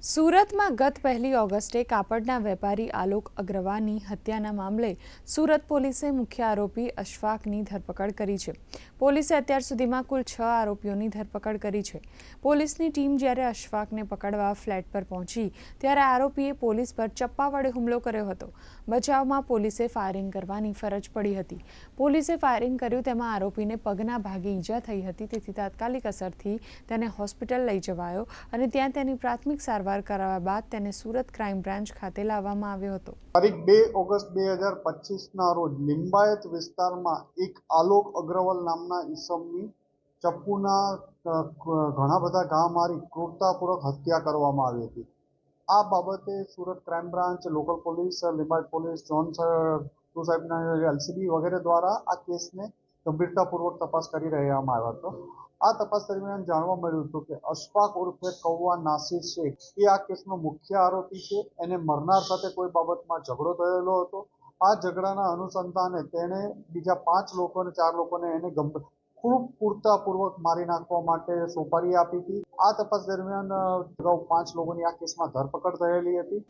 સુરતમાં ગત પહેલી ઓગસ્ટે કાપડના વેપારી આલોક અગ્રવાની હત્યાના મામલે સુરત પોલીસે મુખ્ય આરોપી અશફાકની ધરપકડ કરી છે. પોલીસે અત્યાર સુધીમાં કુલ છ આરોપીઓની ધરપકડ કરી છે. પોલીસની ટીમ જ્યારે અશફાકને પકડવા ફ્લેટ પર પહોંચી, ત્યારે આરોપીએ પોલીસ પર ચપ્પા વડે હુમલો કર્યો હતો. બચાવમાં પોલીસે ફાયરિંગ કરવાની ફરજ પડી હતી. પોલીસે ફાયરિંગ કર્યું તેમાં આરોપીને પગના ભાગે ઈજા થઈ હતી, તેથી તાત્કાલિક અસરથી તેને હોસ્પિટલ લઈ જવાયો અને ત્યાં તેની પ્રાથમિક સારવાર કરાવ્યા બાદ તેને સુરત ક્રાઇમ બ્રાન્ચ ખાતે લાવવામાં આવ્યો હતો. તારીખ બે ઓગસ્ટ બે હજાર પચીસના રોજ લિંબાયત વિસ્તારમાં એક આલોક અગ્રવાલ નામના ઈસમની ચપ્પુના ઘણા બધા ઘા મારી ક્રૂરતાપૂર્વક હત્યા કરવામાં આવી હતી. આ બાબતે Surat crime branch, local police, Limbayat police જોનસર two સાહેબના, એલસીબી વગેરે દ્વારા આ કેસને ગંભીરતાપૂર્વક તપાસ કરી રહેવામાં આવ્યો હતો. આ તપાસ દરમિયાન જાણવા મળ્યું હતું કે અશફાક ઉર્ફે કૌવા નાસિર શેખ એ આ કેસનો મુખ્ય આરોપી છે. એને મરનાર સાથે કોઈ બાબતમાં ઝઘડો થયેલો હતો. આ ઝઘડાના અનુસંધાને તેણે બીજા પાંચ લોકોને ચાર લોકોને એને ગંભીર, ખૂબ પૂરતાપૂર્વક મારી નાખવા માટે સોપારી આપી હતી. આ તપાસ દરમિયાન અગાઉ પાંચ લોકોની આ કેસમાં ધરપકડ થયેલી હતી.